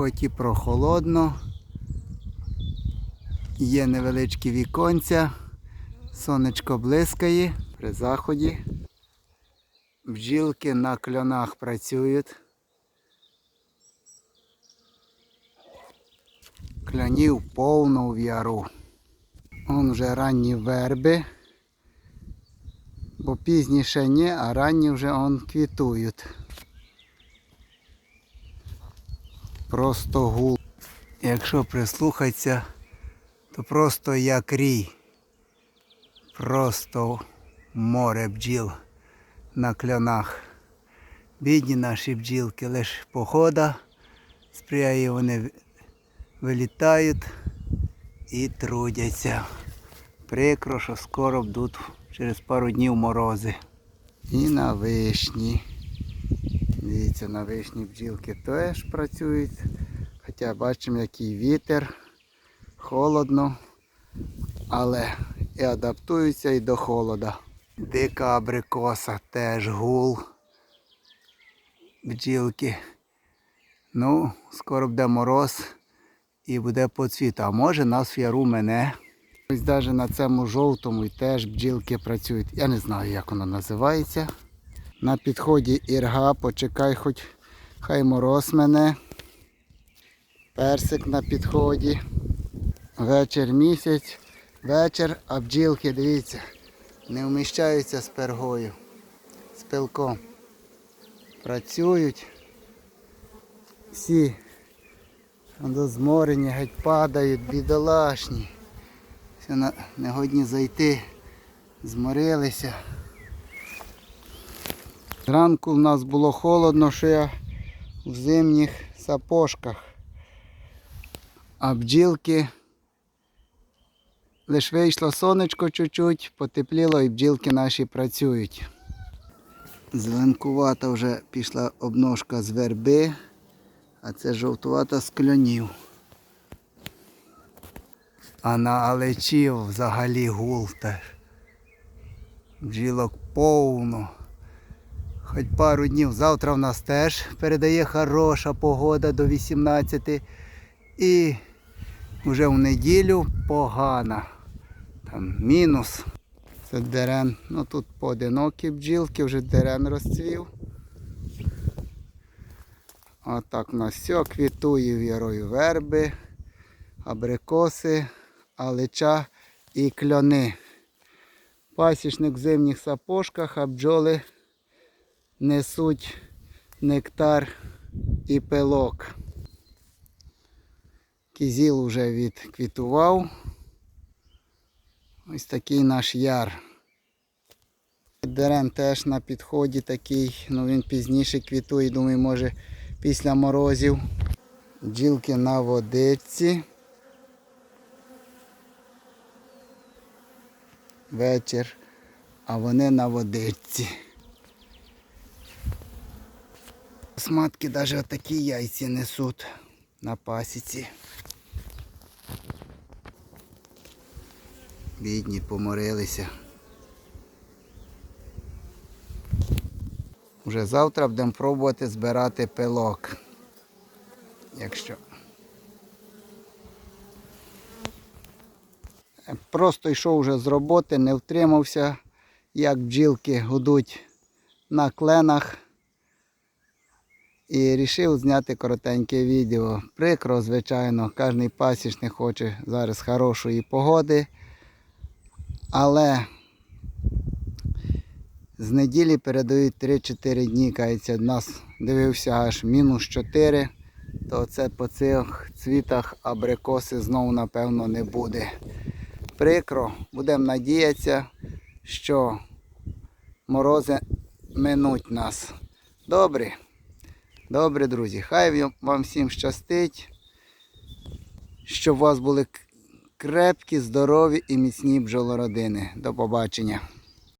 хоч і прохолодно. Є невеличкі віконця, сонечко блискає при заході. Бджілки на кльонах працюють. Клянів повно в яру. Вон вже ранні верби. Бо пізніше ні, а ранні вже он квітують. Просто гул. Якщо прислухатися, то просто як рій. Просто море бджіл на клянах. Бідні наші бджілки, лише погода сприяє, вони вилітають і трудяться. Прикро, що скоро будуть через пару днів морози. І на вишні. Дивіться, на вишні бджілки теж працюють. Хоча бачимо, який вітер, холодно, але і адаптуються і до холода. Дика абрикоса теж гул. Бджілки. Ну, скоро буде мороз і буде поцвіт. А може нас в яру мене. Ось навіть на цьому жовтому і теж бджілки працюють. Я не знаю, як воно називається. На підході ірга, почекай, хоч хай мороз мене. Персик на підході. Вечір місяць, вечір, а бджілки, дивіться, не вміщаються з пергою, з пилком. Працюють. Всі до зморені, геть падають, бідолашні. Все на, не зайти, зморилися. Зранку в нас було холодно, що я в зимніх сапожках. А бджілки лише вийшло сонечко чуть-чуть, потепліло і бджілки наші працюють. Зеленкувата вже пішла обножка з верби, а це жовтувата з кльонів. А на алечі взагалі гул теж. Бджілок повно. Хоч пару днів. Завтра в нас теж передає хороша погода до 18. І вже в неділю погана. Там мінус. Це дерен. Ну тут поодинокі бджілки, вже дерен розцвів. Отак у нас все квітує вірою верби, абрикоси, алича і кльони. Пасічник в зимніх сапожках, а бджоли несуть нектар і пилок. Кізіл вже відквітував. Ось такий наш яр. Дерен теж на підході такий, ну він пізніше квітує, думаю, може після морозів. Бджілки на водичці. Вечір, а вони на водичці. Сматки навіть отакі яйці несуть на пасіці. Бідні поморилися. Уже завтра будемо пробувати збирати пилок. Якщо. Просто йшов вже з роботи, не втримався, як бджілки гудуть на кленах. І вирішив зняти коротеньке відео. Прикро, звичайно, кожен пасічник хоче зараз хорошої погоди. Але з неділі передають 3-4 дні, кається, нас дивився аж мінус 4, то це по цих цвітах абрикоси знову, напевно, не буде. Прикро, будемо надіятися, що морози минуть нас. Добре. Добре, друзі, хай вам всім щастить, щоб у вас були крепкі, здорові і міцні бджолородини. До побачення.